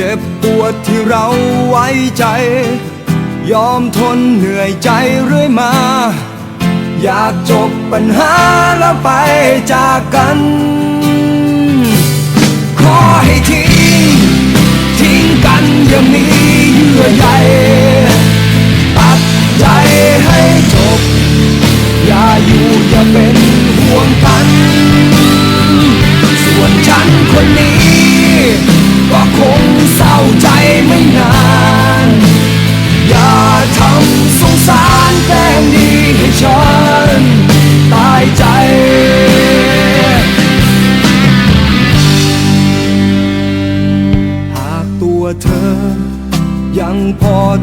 จ็บปวดที่เราไว้ใจ ยอมทนเหนื่อยใจเรื่อยมา อยากจบปัญหาแล้วไปจากกัน ขอให้ทิ้ง ทิ้งกันอย่างนี้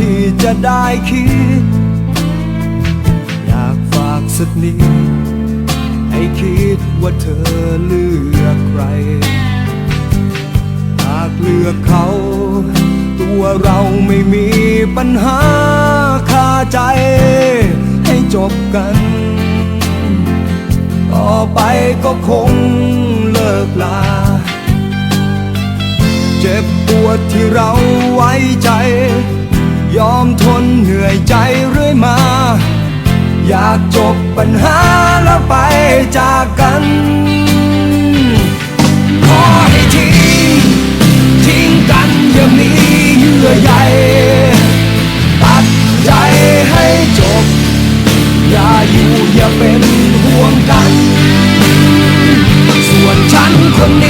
ที่จะได้คิด อยากฝากสักนิดให้คิดว่าเธอเลือกใคร หากเลือกเขา ตัวเราไม่มีปัญหาคาใจ ให้จบกัน ต่อไปก็คงเลิกลา เจ็บปวดที่เราไว้ใจ ยอมทนเหนื่อยใจเรื่อยมา อยากจบปัญหาแล้วไปจากกันขอให้ทิ้งทิ้งกันอย่ามีเยื่อใหญ่ตัดใจให้จบ อย่าอยู่อย่าเป็นห่วงกัน ส่วนฉันคนนี้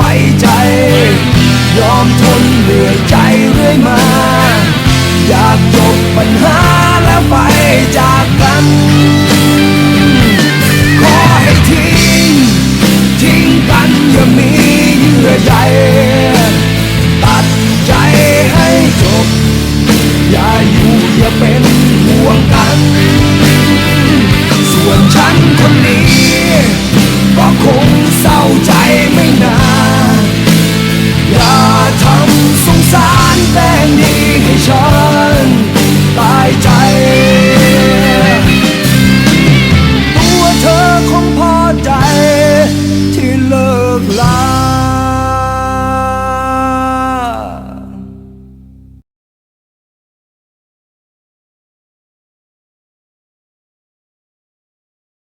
ไว้ใจ ยอมทนเหนื่อยใจเรื่อยมา อยากจบปัญหาแล้วไปจากกัน ขอให้ทิ้ง ทิ้งกันอย่ามีเยื่อใยตัดใจให้จบ อย่าอยู่อย่าเป็นห่วงกัน ส่วนฉันคนนี้ ก็คง